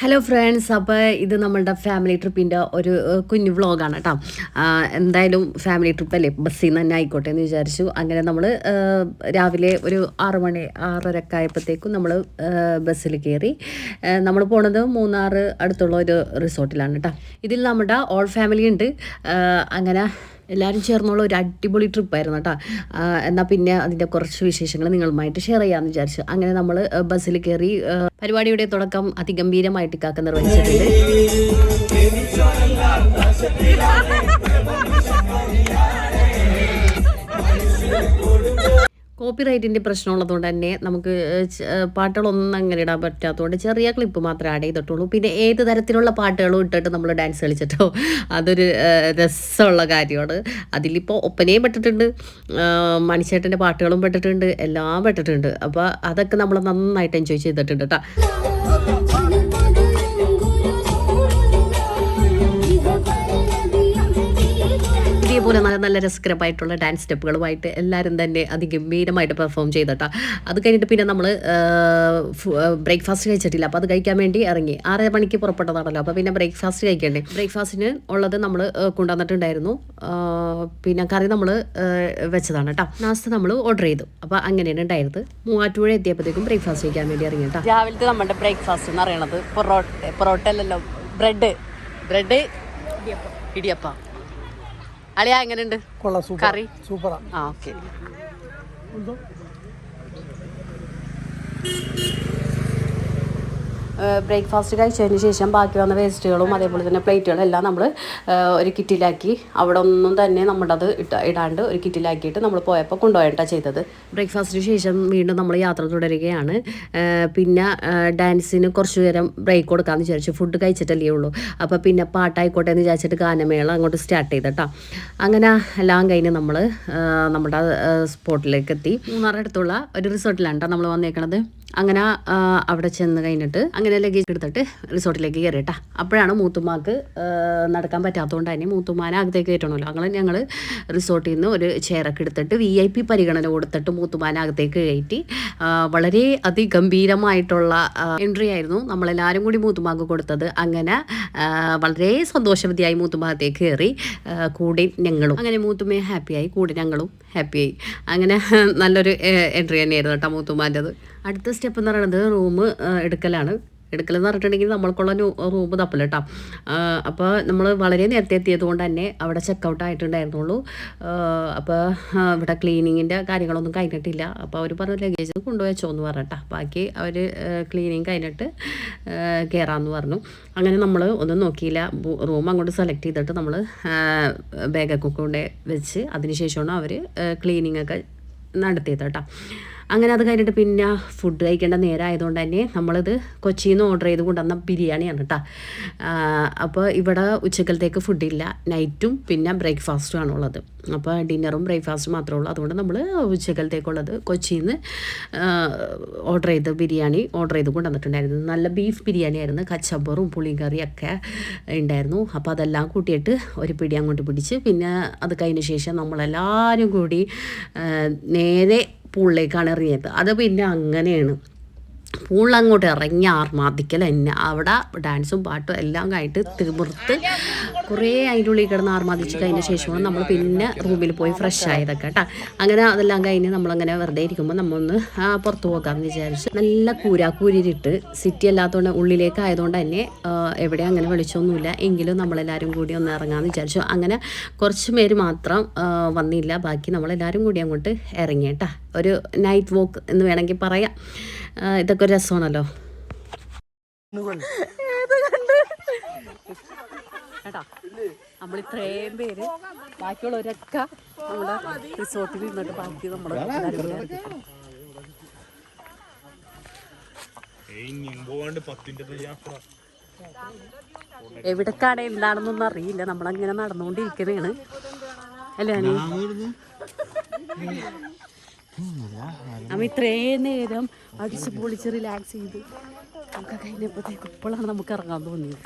Hello friends അപ്പോൾ ഇത് നമ്മളുടെ ഫാമിലി ട്രിപ്പിന്റെ ഒരു കുഞ്ഞു വ്ളോഗാണ് കേട്ടോ എന്തായാലും ഫാമിലി ട്രിപ്പ് അല്ലേ? ബസ്സിൽ നിന്ന് തന്നെ ആയിക്കോട്ടെ എന്ന് വിചാരിച്ചു. അങ്ങനെ നമ്മൾ രാവിലെ ഒരു ആറ് മണി ആറരക്കെ ആയപ്പോഴത്തേക്കും നമ്മൾ ബസ്സിൽ കയറി. നമ്മൾ പോണത് മൂന്നാർ അടുത്തുള്ള ഒരു റിസോർട്ടിലാണ് കേട്ടോ ഇതിൽ നമ്മുടെ ഓൾ ഫാമിലി ഉണ്ട്. അങ്ങനെ എല്ലാവരും ചേർന്നുള്ള ഒരു അടിപൊളി ട്രിപ്പായിരുന്നു കേട്ടോ എന്നാൽ പിന്നെ അതിന്റെ കുറച്ച് വിശേഷങ്ങൾ നിങ്ങളുമായിട്ട് ഷെയർ ചെയ്യാമെന്ന് വിചാരിച്ചു. അങ്ങനെ നമ്മൾ ബസ്സിൽ കയറി പരിപാടിയുടെ തുടക്കം അതിഗംഭീരമായിട്ട് കാക്ക നിർവഹിച്ചിട്ടുണ്ട്. കോപ്പി റൈറ്റിന്റെ പ്രശ്നമുള്ളതുകൊണ്ട് തന്നെ നമുക്ക് പാട്ടുകളൊന്നും അങ്ങനെ ഇടാൻ പറ്റാത്തതുകൊണ്ട് ചെറിയ ക്ലിപ്പ് മാത്രമേ ആഡ് ചെയ്തിട്ടുള്ളൂ. പിന്നെ ഏത് തരത്തിലുള്ള പാട്ടുകളും ഇട്ടിട്ട് നമ്മൾ ഡാൻസ് കളിച്ചിട്ടോ അതൊരു രസമുള്ള കാര്യമാണ്. അതിലിപ്പോൾ ഒപ്പനയും പെട്ടിട്ടുണ്ട് മണിച്ചേട്ടന്റെ പാട്ടുകളും പെട്ടിട്ടുണ്ട് എല്ലാം പെട്ടിട്ടുണ്ട്. അപ്പോൾ അതൊക്കെ നമ്മൾ നന്നായിട്ട് എൻജോയ് ചെയ്തിട്ടുണ്ട് കേട്ടോ ഇതേപോലെ നല്ല നല്ല രസകരമായിട്ടുള്ള ഡാൻസ് സ്റ്റെപ്പുകളുമായിട്ട് എല്ലാവരും തന്നെ അതിഗംഭീരമായിട്ട് പെർഫോം ചെയ്തിട്ടാ. അത് കഴിഞ്ഞിട്ട് പിന്നെ നമ്മൾ ബ്രേക്ക്ഫാസ്റ്റ് കഴിച്ചിട്ടില്ല. അപ്പോൾ അത് കഴിക്കാൻ വേണ്ടി ഇറങ്ങി. ആറര മണിക്ക് പുറപ്പെട്ടതാണല്ലോ. അപ്പോൾ പിന്നെ ബ്രേക്ക്ഫാസ്റ്റ് കഴിക്കണ്ടേ? ബ്രേക്ക്ഫാസ്റ്റിന് ഉള്ളത് നമ്മൾ കൊണ്ടുവന്നിട്ടുണ്ടായിരുന്നു. പിന്നെ കറി നമ്മൾ വെച്ചതാണ് കേട്ടോ നാസ്ത നമ്മൾ ഓർഡർ ചെയ്തു. അപ്പോൾ അങ്ങനെയാണ് ഉണ്ടായിരുന്നത് മൂവാറ്റുപുഴ എത്തിയപ്പോഴത്തേക്കും ബ്രേക്ക്ഫാസ്റ്റ് കഴിക്കാൻ വേണ്ടി ഇറങ്ങി കേട്ടോ രാവിലത്തെ നമ്മുടെ ബ്രേക്ക്ഫാസ്റ്റ് എന്ന് പറയണത് പൊറോട്ട പൊറോട്ട അല്ലല്ലോ. ബ്രെഡ്. ബ്രെഡ്. ഇടിയപ്പം ഇടിയപ്പം. അളിയാ എങ്ങനെയുണ്ട്? കറി? സൂപ്പറാ. ആ ഓക്കെ. ബ്രേക്ക്ഫാസ്റ്റ് കഴിച്ചതിന് ശേഷം ബാക്കി വന്ന വേസ്റ്റുകളും അതേപോലെ തന്നെ പ്ലേറ്റുകളും എല്ലാം നമ്മൾ ഒരു കിറ്റിലാക്കി അവിടെ ഒന്നും തന്നെ നമ്മുടെ അത് ഇട്ട ഇടാണ്ട് ഒരു കിറ്റിലാക്കിയിട്ട് നമ്മൾ പോയപ്പോൾ കൊണ്ടുപോയിട്ടാണ് ചെയ്തത്. ബ്രേക്ക്ഫാസ്റ്റിന് ശേഷം വീണ്ടും നമ്മൾ യാത്ര തുടരുകയാണ്. പിന്നെ ഡാൻസിന് കുറച്ച് നേരം ബ്രേക്ക് കൊടുക്കാമെന്ന് വിചാരിച്ചു. ഫുഡ് കഴിച്ചിട്ടല്ലേ ഉള്ളൂ. അപ്പോൾ പിന്നെ പാട്ടായിക്കോട്ടെ എന്ന് വിചാരിച്ചിട്ട് ഗാനമേള അങ്ങോട്ട് സ്റ്റാർട്ട് ചെയ്തിട്ടാ. അങ്ങനെ എല്ലാം കഴിഞ്ഞ് നമ്മൾ നമ്മുടെ സ്പോട്ടിലേക്ക് എത്തി മൂന്നാറടുത്തുള്ള ഒരു റിസോർട്ടിലാണ് നമ്മൾ വന്നേക്കണത്. അങ്ങനെ അവിടെ ചെന്ന് കഴിഞ്ഞിട്ട് അങ്ങനെ ലഗേജ് എടുത്തിട്ട് റിസോർട്ടിലേക്ക് കയറിയിട്ടാ അപ്പോഴാണ് മൂത്തുമാക്ക് നടക്കാൻ പറ്റാത്തതുകൊണ്ട് തന്നെ മൂത്തുമാനെ അകത്തേക്ക് കയറ്റണമല്ലോ. അങ്ങനെ ഞങ്ങൾ റിസോർട്ടിൽ നിന്ന് ഒരു ചെയറൊക്കെ എടുത്തിട്ട് വി ഐ പി പരിഗണന കൊടുത്തിട്ട് മൂത്തുമാനെ അകത്തേക്ക് കയറ്റി. വളരെ അതിഗംഭീരമായിട്ടുള്ള എൻട്രി ആയിരുന്നു നമ്മളെല്ലാവരും കൂടി മൂത്തുമാക്ക് കൊടുത്തത്. അങ്ങനെ വളരെ സന്തോഷവതിയായി മൂത്തുമാകത്തേക്ക് കയറി. കൂടി ഞങ്ങളും. അങ്ങനെ മൂത്തുമ്മയെ ഹാപ്പിയായി കൂടി ഞങ്ങളും ഹാപ്പിയായി അങ്ങനെ നല്ലൊരു എൻട്രി തന്നെയായിരുന്നു കേട്ടോ മൂത്തുമാന്റെത് അടുത്ത സ്റ്റെപ്പ് എന്ന് പറയുന്നത് റൂം എടുക്കലാണ്. എടുക്കൽ എന്ന് പറഞ്ഞിട്ടുണ്ടെങ്കിൽ നമ്മൾക്കുള്ള റൂം തപ്പൽ കേട്ടോ അപ്പോൾ നമ്മൾ വളരെ നേരത്തെ എത്തിയത് കൊണ്ട് തന്നെ അവിടെ ചെക്കൗട്ട് ആയിട്ടുണ്ടായിരുന്നുള്ളൂ. അപ്പോൾ ഇവിടെ ക്ലീനിങ്ങിന്റെ കാര്യങ്ങളൊന്നും കഴിഞ്ഞിട്ടില്ല. അപ്പോൾ അവർ പറഞ്ഞ ലഗേജ് കൊണ്ടുവച്ചോ എന്ന് പറഞ്ഞിട്ടാ ബാക്കി അവർ ക്ലീനിങ് കഴിഞ്ഞിട്ട് കയറാമെന്ന് പറഞ്ഞു. അങ്ങനെ നമ്മൾ ഒന്നും നോക്കിയില്ല. റൂം അങ്ങോട്ട് സെലക്ട് ചെയ്തിട്ട് നമ്മൾ ബാഗൊക്കെ കൊണ്ട് വെച്ച് അതിനുശേഷമാണ് അവർ ക്ലീനിങ് ഒക്കെ നടത്തിയത് കേട്ടോ അങ്ങനെ അത് കഴിഞ്ഞിട്ട് പിന്നെ ഫുഡ് കഴിക്കേണ്ട നേരം ആയതുകൊണ്ട് തന്നെ നമ്മളിത് കൊച്ചിയിൽ നിന്ന് ഓർഡർ ചെയ്ത് കൊണ്ടുവന്ന ബിരിയാണിയാണ് കേട്ടോ അപ്പോൾ ഇവിടെ ഉച്ചക്കലത്തേക്ക് ഫുഡില്ല നൈറ്റും പിന്നെ ബ്രേക്ക്ഫാസ്റ്റും ആണുള്ളത്. അപ്പോൾ ഡിന്നറും ബ്രേക്ക്ഫാസ്റ്റും മാത്രമേ ഉള്ളൂ. അതുകൊണ്ട് നമ്മൾ ഉച്ചക്കലത്തേക്കുള്ളത് കൊച്ചിയിൽ നിന്ന് ഓർഡർ ചെയ്ത് ബിരിയാണി ഓർഡർ ചെയ്ത് കൊണ്ടുവന്നിട്ടുണ്ടായിരുന്നു. നല്ല ബീഫ് ബിരിയാണി ആയിരുന്നു. കച്ചബറും പുളിങ്കറിയും ഒക്കെ ഉണ്ടായിരുന്നു. അപ്പോൾ അതെല്ലാം കൂട്ടിയിട്ട് ഒരു പിടി അങ്ങോട്ട് പിടിച്ച് പിന്നെ അത് കഴിഞ്ഞ ശേഷം നമ്മളെല്ലാവരും കൂടി നേരെ പൂളിലേക്കാണ് എറിഞ്ഞത് അത് പിന്നെ അങ്ങനെയാണ്. അങ്ങോട്ട് ഇറങ്ങി ആർമാദിക്കൽ എന്നെ. അവിടെ ഡാൻസും പാട്ടും എല്ലാം കഴിഞ്ഞിട്ട് തിമിർത്ത് കുറേ അതിന്റെ ഉള്ളിൽ കിടന്ന് ആർമാദിച്ച് കഴിഞ്ഞ ശേഷമാണ് നമ്മൾ പിന്നെ റൂമിൽ പോയി ഫ്രഷ് ആയതൊക്കെ കേട്ടോ. അങ്ങനെ അതെല്ലാം കഴിഞ്ഞ് നമ്മളങ്ങനെ വെറുതെ ഇരിക്കുമ്പോൾ നമ്മളൊന്ന് പുറത്ത് പോകാമെന്ന് വിചാരിച്ചു നല്ല കൂരാക്കൂരിട്ട് സിറ്റി അല്ലാത്തതുകൊണ്ട് ഉള്ളിലേക്ക് ആയതുകൊണ്ട് തന്നെ എവിടെ അങ്ങനെ വെളിച്ചമൊന്നുമില്ല. എങ്കിലും നമ്മളെല്ലാവരും കൂടി ഒന്ന് ഇറങ്ങാമെന്ന് വിചാരിച്ചു. അങ്ങനെ കുറച്ച് പേര് മാത്രം വന്നില്ല. ബാക്കി നമ്മളെല്ലാവരും കൂടി അങ്ങോട്ട് ഇറങ്ങി കേട്ടോ. ഒരു നൈറ്റ് വോക്ക് എന്ന് വേണമെങ്കിൽ പറയാം. ഇതൊക്കെ ഒരു രസമാണല്ലോ. കേട്ടോ? നമ്മൾ ഇത്രയും പേര് ബാക്കിയുള്ളവരൊക്കെ നമ്മുടെ റിസോർട്ടിൽ നിന്നിട്ട് ബാക്കി നമ്മൾ എവിടക്കാണ് എന്താണെന്നൊന്നും അറിയില്ല. നമ്മളങ്ങനെ നടന്നുകൊണ്ടിരിക്കുന്നതാണ് അല്ലേ നമ്മ ഇത്രയും നേരം അടിച്ച് പൊളിച്ച് റിലാക്സ് ചെയ്ത് നമുക്ക് കഴിഞ്ഞപ്പോഴത്തേക്ക് ഇപ്പോഴാണ് നമുക്ക് ഇറങ്ങാൻ തോന്നിയത്.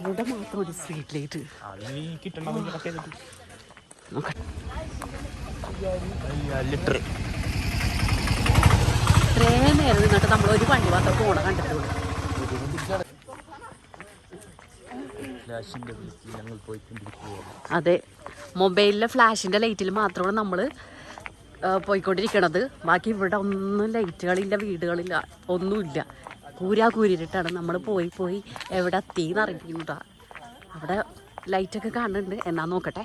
ഇവിടെ മാത്രം ഒരു സ്ട്രീറ്റ് ലൈറ്റ് ഇത്രയും നേരം നിന്നിട്ട് നമ്മൾ ഒരു വണ്ടി മാത്രം പോണ കണ്ടിട്ടുള്ളൂ. അതെ മൊബൈലിലെ ഫ്ലാഷിന്റെ ലൈറ്റിൽ മാത്രമാണ് നമ്മൾ പോയിക്കൊണ്ടിരിക്കണത്. ബാക്കി ഇവിടെ ഒന്നും ലൈറ്റുകളില്ല വീടുകളില്ല ഒന്നുമില്ല. കൂരാ കൂരിട്ടാണ് നമ്മൾ പോയി പോയി എവിടെ എത്തിയെന്ന് അറിയിക്കുന്നതാ അവിടെ ലൈറ്റൊക്കെ കാണുന്നുണ്ട്. എന്നാ നോക്കട്ടെ.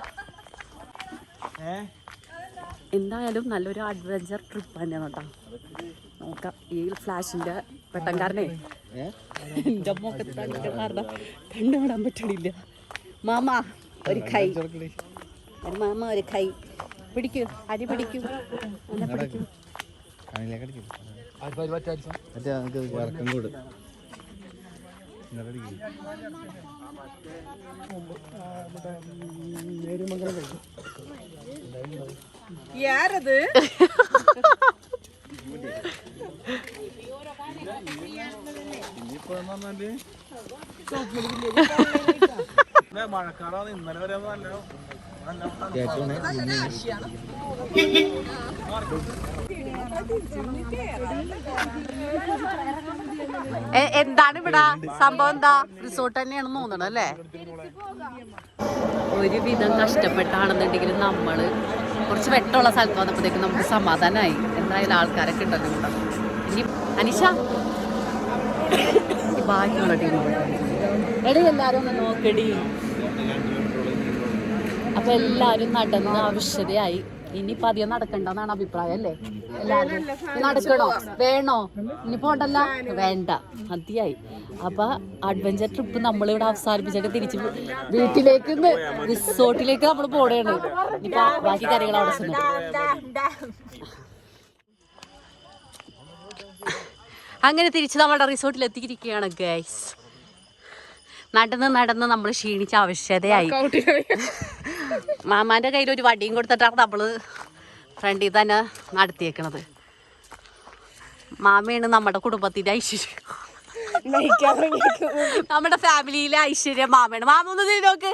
എന്തായാലും നല്ലൊരു അഡ്വഞ്ചർ ട്രിപ്പ് തന്നെയാണ് കേട്ടോ. നോക്കാം. ഈ ഫ്ലാഷിന്റെ പെട്ടൻകാരനെ എന്റെ മുഖത്ത് കണ്ടിട്ട് കാരണം വിടാൻ പറ്റണില്ല. മാമ ഒരു കൈ. ഒരു മാമ ഒരു കൈ. പിടിക്കൂ അരി പിടിക്കൂ. എന്നെ പിടിക്കൂ. മറ്റേ എന്താണ് ഇവിടെ സംഭവം? എന്താ റിസോർട്ട് തന്നെയാണെന്ന് തോന്നണം അല്ലേ? ഒരുവിധം കഷ്ടപ്പെട്ടാണെന്നുണ്ടെങ്കിലും നമ്മൾ കുറച്ച് വെട്ടമുള്ള സ്ഥലത്ത് വന്നപ്പോഴത്തേക്കും നമുക്ക് സമാധാനമായി. എന്തായാലും ആൾക്കാരൊക്കെ ഉണ്ടല്ലോ കൂടെ ഇനി അനിഷ? ബാക്കിയുള്ള ടീം എടി എല്ലാരും ഒന്ന് നോക്കടി. അപ്പൊ എല്ലാരും നടന്ന് ആവശ്യതയായി ഇനിയിപ്പൊ അധികം നടക്കണ്ടെന്നാണ് അഭിപ്രായം അല്ലേ? നടക്കണോ? വേണോ? ഇനി പോണ്ടല്ല? വേണ്ട. മതിയായി. അപ്പൊ അഡ്വഞ്ചർ ട്രിപ്പ് നമ്മളിവിടെ അവസാനിപ്പിച്ചിട്ട് തിരിച്ച് വീട്ടിലേക്ക് റിസോർട്ടിലേക്ക് നമ്മൾ പോടേണ് ഇനിയിപ്പോ ബാക്കി കാര്യങ്ങൾ അവിടെ ചെന്നു അങ്ങനെ തിരിച്ച് നമ്മുടെ റിസോർട്ടിൽ എത്തിയിരിക്കുകയാണ് ഗൈസ് നടന്ന് നടന്ന് നമ്മൾ ക്ഷീണിച്ച ആവശ്യതയായി മാമാന്റെ കയ്യിൽ ഒരു വടിയും കൊടുത്തിട്ടാണ് നമ്മൾ ഫ്രണ്ടിൽ തന്നെ നടത്തിയേക്കണത്. മാമയാണ് നമ്മുടെ കുടുംബത്തിന്റെ ഐശ്വര്യം. നമ്മുടെ ഫാമിലിയിലെ ഐശ്വര്യം മാമയാണ്. മാമ ഒന്ന് തിരി നോക്ക്.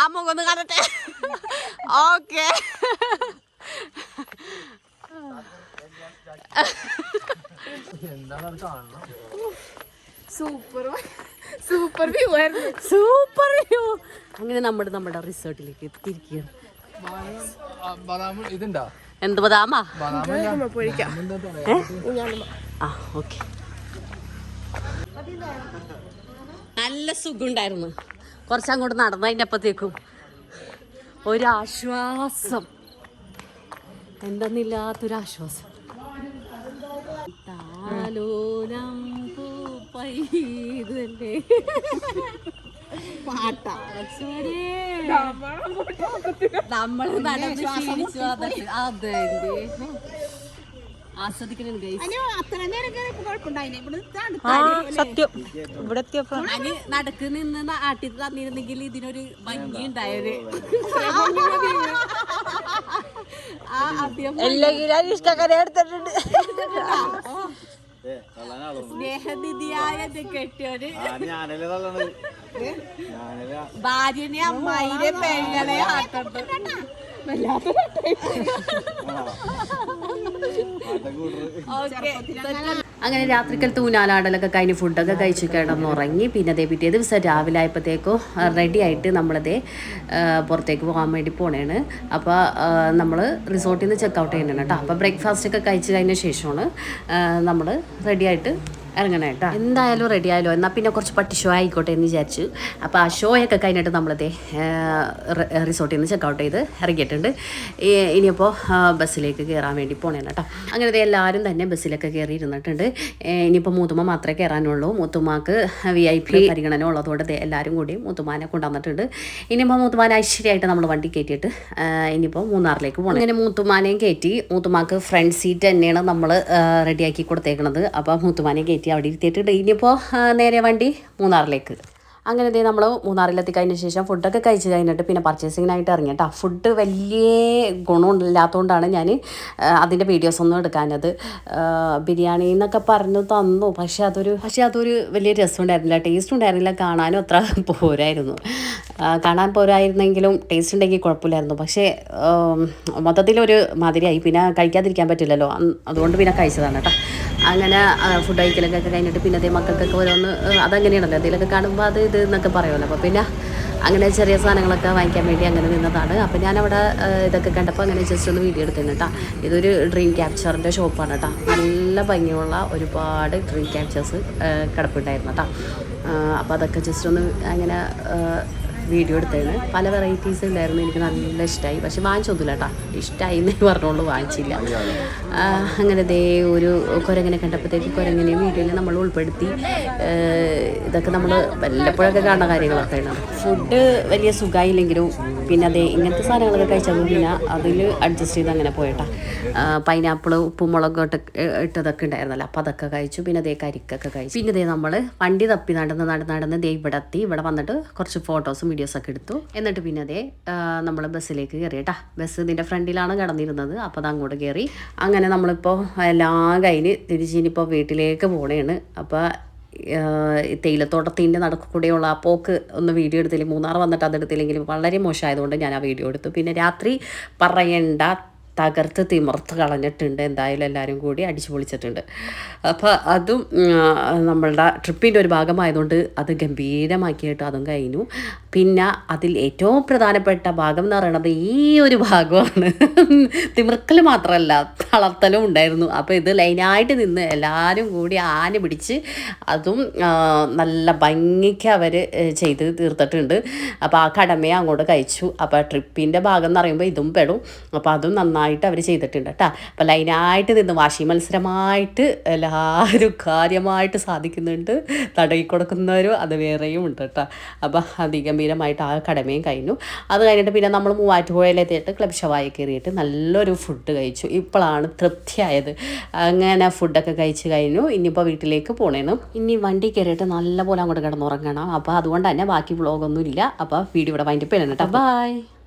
ആ മുഖം ഒന്ന് കാണട്ടെ. ഓക്കെ. സൂപ്പർ സൂപ്പർ വ്യൂ ആയിരുന്നു. Super view. അങ്ങനെ നമ്മുടെ നമ്മുടെ റിസോർട്ടിലേക്ക് എത്തിയിരിക്കുകയാണ്. ഇതുണ്ടാ? എന്ത് ബദാമാ? ആ ഓക്കെ. നല്ല സുഖമുണ്ടായിരുന്നു കുറച്ചങ്ങോട്ട് നടന്നതിന്റെ അപ്പത്തേക്കും ഒരാശ്വാസം. എന്തെന്നില്ലാത്തൊരാശ്വാസം. താലോലം പൂപ്പൈതല്ലേ പാട്ടാ. നമ്മൾ നടന്ന് ക്ഷീണിച്ചു അതെ സത്യം. ഇവിടെ നടക്ക് നിന്ന് നാട്ടിൽ തന്നിരുന്നെങ്കിൽ ഇതിനൊരു ഭംഗി ഉണ്ടായത് ഇഷ്ടക്കാരെ എടുത്തിട്ടുണ്ട്. സ്നേഹനിധിയായ കെട്ടിയോര് ഞാനല്ലേ തള്ളണത്. ഞാനല്ല ഭാര്യനെ അമ്മായിനെ പെങ്ങളെ ആട്ടുണ്ട് അങ്ങനെ രാത്രിക്കലത്തെ ഊനാലാടലൊക്കെ കഴിഞ്ഞ് ഫുഡൊക്കെ കഴിച്ച് കിടന്നുറങ്ങി. പിന്നെ അതേ പിറ്റേ ദിവസം രാവിലെ ആയപ്പോഴത്തേക്കും റെഡി ആയിട്ട് നമ്മളതേ പുറത്തേക്ക് പോകാൻ വേണ്ടി പോണേണ്. അപ്പോൾ നമ്മൾ റിസോർട്ടിൽ നിന്ന് ചെക്ക് ഔട്ട് ചെയ്യണം കേട്ടോ. അപ്പോൾ ബ്രേക്ക്ഫാസ്റ്റ് ഒക്കെ കഴിച്ച് കഴിഞ്ഞ ശേഷമാണ് നമ്മൾ റെഡി ആയിട്ട് ഇറങ്ങണം കേട്ടോ എന്തായാലും റെഡി ആയാലോ എന്നാൽ പിന്നെ കുറച്ച് പട്ടി ഷോ ആയിക്കോട്ടെ എന്ന് വിചാരിച്ചു. അപ്പോൾ ആ ഷോയൊക്കെ കഴിഞ്ഞിട്ട് നമ്മളതേ റിസോർട്ടിൽ നിന്ന് ചെക്ക് ഔട്ട് ചെയ്ത് ഇറങ്ങിയിട്ടുണ്ട്. ഇനിയിപ്പോൾ ബസ്സിലേക്ക് കയറാൻ വേണ്ടി പോണേ കേട്ടോ. അങ്ങനത്തെ എല്ലാവരും തന്നെ ബസ്സിലൊക്കെ കയറി ഇരുന്നിട്ടുണ്ട്. ഇനിയിപ്പോൾ മൂത്തുമ്മ മാത്രമേ കയറാനുള്ളൂ മൂത്തുമ്മക്ക് വി ഐ പി പരിഗണന ഉള്ളതുകൊണ്ട് എല്ലാവരും കൂടി മൂത്തുമാനെ കൊണ്ടുവന്നിട്ടുണ്ട്. ഇനിയിപ്പോൾ മൂത്തുമാനെ ഐശ്വര്യമായിട്ട് നമ്മൾ വണ്ടി കയറ്റിയിട്ട് ഇനിയിപ്പോൾ മൂന്നാറിലേക്ക് പോകണം അങ്ങനെ മൂത്തുമാനെയും കയറ്റി മൂത്തുമാക്ക് ഫ്രണ്ട് സീറ്റ് തന്നെയാണ് നമ്മൾ റെഡിയാക്കി കൊടുത്തേക്കുന്നത് അപ്പോൾ മൂത്തുമാനെ കയറ്റി അവിടെ ഇരുത്തിയിട്ടുണ്ട് ഇനിയിപ്പോൾ നേരെ വണ്ടി മൂന്നാറിലേക്ക്. അങ്ങനെ ദേ നമ്മൾ മൂന്നാറിലെത്തി കഴിഞ്ഞ ശേഷം ഫുഡൊക്കെ കഴിച്ച് കഴിഞ്ഞിട്ട് പിന്നെ പർച്ചേസിങ്ങിനായിട്ട് ഇറങ്ങി കേട്ടോ. ഫുഡ് വലിയ ഗുണമില്ലാത്തതുകൊണ്ടാണ് ഞാൻ അതിന്റെ വീഡിയോസ് ഒന്നും എടുക്കാനത് ബിരിയാണി എന്നൊക്കെ പറഞ്ഞു തന്നു. പക്ഷെ അതൊരു പക്ഷേ അതൊരു വലിയ രസം ഉണ്ടായിരുന്നില്ല ടേസ്റ്റ് ഉണ്ടായിരുന്നില്ല. കാണാനും അത്ര പോരായിരുന്നു. കാണാൻ പോരായിരുന്നെങ്കിലും ടേസ്റ്റ് ഉണ്ടെങ്കിൽ കുഴപ്പമില്ലായിരുന്നു. പക്ഷേ മൊത്തത്തിലൊരു മാതിരിയായി. പിന്നെ കഴിക്കാതിരിക്കാൻ പറ്റില്ലല്ലോ. അതുകൊണ്ട് പിന്നെ കഴിച്ചതാണ് കേട്ടോ. അങ്ങനെ ഫുഡ് കഴിക്കലൊക്കെ കഴിഞ്ഞിട്ട് പിന്നെ അതേ മക്കൾക്കൊക്കെ ഓരോന്ന് അതങ്ങനെയാണല്ലോ. എന്തെങ്കിലുമൊക്കെ കാണുമ്പോൾ അത് ഇത് എന്നൊക്കെ പറയുമല്ലോ. അപ്പോൾ പിന്നെ അങ്ങനെ ചെറിയ സാധനങ്ങളൊക്കെ വാങ്ങിക്കാൻ വേണ്ടി അങ്ങനെ നിന്നതാണ്. അപ്പോൾ ഞാനവിടെ ഇതൊക്കെ കണ്ടപ്പോൾ അങ്ങനെ ജസ്റ്റ് ഒന്ന് വീഡിയോ എടുത്തിരുന്നു കേട്ടോ. ഇതൊരു ഡ്രീം ക്യാപ്ചറിന്റെ ഷോപ്പാണ് കേട്ടോ. നല്ല ഭംഗിയുള്ള ഒരുപാട് ഡ്രീം ക്യാപ്ചേഴ്സ് കിടപ്പുണ്ടായിരുന്നു കേട്ടോ. അപ്പോൾ അതൊക്കെ ജസ്റ്റ് ഒന്ന് അങ്ങനെ വീഡിയോ എടുത്തതാണ് പല വെറൈറ്റീസ് ഉണ്ടായിരുന്നു. എനിക്ക് നല്ല ഇഷ്ടമായി പക്ഷെ വാങ്ങിച്ചൊന്നുമില്ല കേട്ടോ ഇഷ്ടമായി എന്ന് പറഞ്ഞോളൂ. വാങ്ങിച്ചില്ല. അങ്ങനെ ദേ ഒരു കുരങ്ങനെ കണ്ടപ്പോഴത്തേക്ക് കുരങ്ങനെ വീഡിയോയിൽ നമ്മൾ ഉൾപ്പെടുത്തി. ഇതൊക്കെ നമ്മൾ വല്ലപ്പോഴൊക്കെ കാണുന്ന കാര്യങ്ങളൊക്കെയാണ്. ഫുഡ് വലിയ സുഖമായില്ലെങ്കിലും പിന്നെ അതേ ഇങ്ങനത്തെ സാധനങ്ങളൊക്കെ കഴിച്ചപ്പോൾ പിന്നെ അതിൽ അഡ്ജസ്റ്റ് ചെയ്ത് അങ്ങനെ പോയിട്ടാ. പൈനാപ്പിൾ ഉപ്പും മുളകും ഇട്ട് ഇട്ടതൊക്കെ ഉണ്ടായിരുന്നല്ലോ. അപ്പോൾ അതൊക്കെ കഴിച്ചു. പിന്നെ അതേ കരിക്കൊക്കെ കഴിച്ചു. പിന്നെ ദേ നമ്മൾ വണ്ടി തപ്പി നടന്ന് നടന്ന് നടന്ന് ദേ ഇവിടെ എത്തി. ഇവിടെ വന്നിട്ട് കുറച്ച് ഫോട്ടോസും വീഡിയോസൊക്കെ എടുത്തു. എന്നിട്ട് പിന്നെ അതേ നമ്മൾ ബസ്സിലേക്ക് കയറി കേട്ടാ ബസ് ഇതിന്റെ ഫ്രണ്ടിലാണ് കിടന്നിരുന്നത്. അപ്പോൾ അത് അങ്ങോട്ട് കയറി. അങ്ങനെ നമ്മളിപ്പോൾ എല്ലാം കഴിഞ്ഞ് തിരിച്ചിനിപ്പോൾ വീട്ടിലേക്ക് പോണേണ്. അപ്പോൾ തേയിലത്തോട്ടത്തിന്റെ നടക്കൂടെയുള്ള ആ പോക്ക് ഒന്ന് വീഡിയോ എടുത്തില്ലെങ്കിൽ മൂന്നാർ വന്നിട്ട് അതെടുത്തില്ലെങ്കിലും വളരെ മോശമായതുകൊണ്ട് ഞാൻ ആ വീഡിയോ എടുത്തു. പിന്നെ രാത്രി പറയണ്ട തകർത്ത് തിമർത്ത് കളഞ്ഞിട്ടുണ്ട്. എന്തായാലും എല്ലാവരും കൂടി അടിച്ചു പൊളിച്ചിട്ടുണ്ട്. അപ്പോൾ അതും നമ്മളുടെ ട്രിപ്പിന്റെ ഒരു ഭാഗമായതുകൊണ്ട് അത് ഗംഭീരമാക്കിയിട്ട് അതും കഴിഞ്ഞു. പിന്നെ അതിൽ ഏറ്റവും പ്രധാനപ്പെട്ട ഭാഗം എന്ന് പറയുന്നത് ഈ ഒരു ഭാഗമാണ്. തിമിർക്കൽ മാത്രമല്ല തളർത്തലും ഉണ്ടായിരുന്നു. അപ്പോൾ ഇത് ലൈനായിട്ട് നിന്ന് എല്ലാവരും കൂടി ആന പിടിച്ച് അതും നല്ല ഭംഗിക്ക് അവർ ചെയ്ത് തീർത്തിട്ടുണ്ട്. അപ്പോൾ ആ കടമയെ അങ്ങോട്ട് കഴിച്ചു. അപ്പോൾ ട്രിപ്പിന്റെ ഭാഗം എന്ന് പറയുമ്പോൾ ഇതും പെടും. അപ്പോൾ അതും നന്നായിട്ട് അവർ ചെയ്തിട്ടുണ്ട് കേട്ടോ അപ്പോൾ ലൈനായിട്ട് നിന്ന് വാശി മത്സരമായിട്ട് എല്ലാവരും കാര്യമായിട്ട് സാധിക്കുന്നുണ്ട്. തടയി കൊടുക്കുന്നവരും അത് വേറെയും ഉണ്ട് കേട്ടോ അപ്പോൾ അതിഗംഭീരമായിട്ട് ആ കടമയും കഴിഞ്ഞു. അത് കഴിഞ്ഞിട്ട് പിന്നെ നമ്മൾ മൂവാറ്റുപുഴയിലെത്തിയിട്ട് ക്ലബ് ഷവായി കയറിയിട്ട് നല്ലൊരു ഫുഡ് കഴിച്ചു. ഇപ്പോഴാണ് തൃപ്തിയായത്. അങ്ങനെ ഫുഡൊക്കെ കഴിച്ച് കഴിഞ്ഞു. ഇനിയിപ്പോൾ വീട്ടിലേക്ക് പോണേന്ന്. ഇനി വണ്ടി കയറിയിട്ട് നല്ലപോലെ അങ്ങോട്ട് കിടന്നുറങ്ങണം. അപ്പോൾ അതുകൊണ്ട് തന്നെ ബാക്കി വ്ളോഗൊന്നും ഇല്ല അപ്പോൾ വീഡിയോ ഇവിടെ വൈൻഡപ്പ് ചെയ്യണം കേട്ടോ ബൈ